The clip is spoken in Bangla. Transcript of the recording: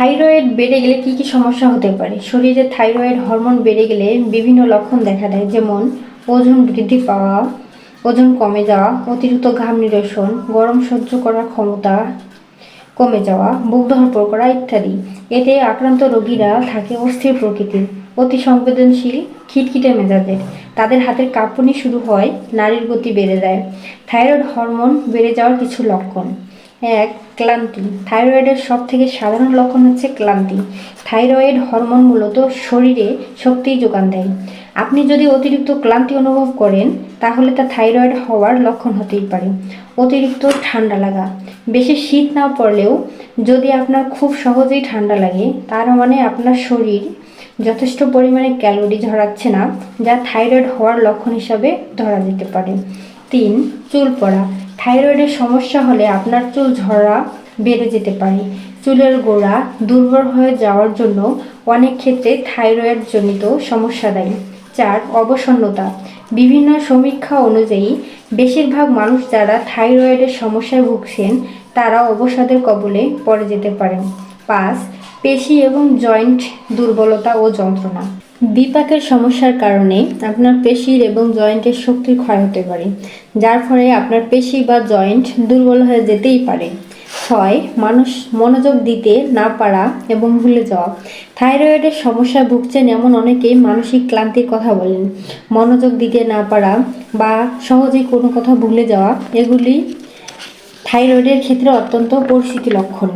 থাইরয়েড বেড়ে গেলে কি কি সমস্যা হতে পারে? শরীরে থাইরয়েড হরমোন বেড়ে গেলে বিভিন্ন লক্ষণ দেখা দেয়, যেমন ওজন বৃদ্ধি পাওয়া, ওজন কমে যাওয়া, অতিরিক্ত ঘাম নিরসন, গরম সহ্য করার ক্ষমতা কমে যাওয়া, বুক ধরপড় করা ইত্যাদি। এতে আক্রান্ত রোগীরা থাকে অস্থির প্রকৃতির, অতি সংবেদনশীল, খিটখিটে মেজাজের। তাদের হাতের কাঁপুনি শুরু হয়, নারীর গতি বেড়ে যায়। থাইরয়েড হরমোন বেড়ে যাওয়ার কিছু লক্ষণ। এক ক্লান্তি। থাইরয়েডের সব থেকে সাধারণ লক্ষণ হচ্ছে ক্লান্তি। থাইরয়েড হরমোন মূলত শরীরে শক্তি যোগান দেয়। আপনি যদি অতিরিক্ত ক্লান্তি অনুভব করেন, তাহলে তা থাইরয়েড হওয়ার লক্ষণ হতেই পারে। অতিরিক্ত ঠান্ডা লাগা। বেশি শীত না পড়লেও যদি আপনার খুব সহজেই ঠান্ডা লাগে, তার মানে আপনার শরীর যথেষ্ট পরিমাণে ক্যালোরি ঝরাচ্ছে না, যা থাইরয়েড হওয়ার লক্ষণ হিসাবে ধরা যেতে পারে। তিন, চুল পড়া। থাইরয়েডের সমস্যা হলে আপনার চুল ঝরা বেড়ে যেতে পারে। চুলের গোড়া দুর্বল হয়ে যাওয়ার জন্য অনেক ক্ষেত্রে থাইরয়েড জনিত সমস্যা দেয়। চার, অবসন্নতা। বিভিন্ন সমীক্ষা অনুযায়ী, বেশিরভাগ মানুষ যারা থাইরয়েডের সমস্যায় ভুগছেন, তারা অবসাদের কবলে পড়ে যেতে পারেন। পাঁচ পেশি এবং জয়েন্ট দুর্বলতা ও যন্ত্রণা। বিপাকের সমস্যার কারণে আপনার পেশির এবং জয়েন্টের শক্তির ক্ষয় হতে পারে, যার ফলে আপনার পেশি বা জয়েন্ট দুর্বল হয়ে যেতেই পারে। ছয়, মানুষ মনোযোগ দিতে না পারা এবং ভুলে যাওয়া। থাইরয়েডের সমস্যা ভুগছেন এমন অনেকেই মানসিক ক্লান্তির কথা বলেন। মনোযোগ দিতে না পারা বা সহজেই কোনো কথা ভুলে যাওয়া, এগুলি থাইরয়েডের ক্ষেত্রে অত্যন্ত পরিস্থিতি লক্ষণ।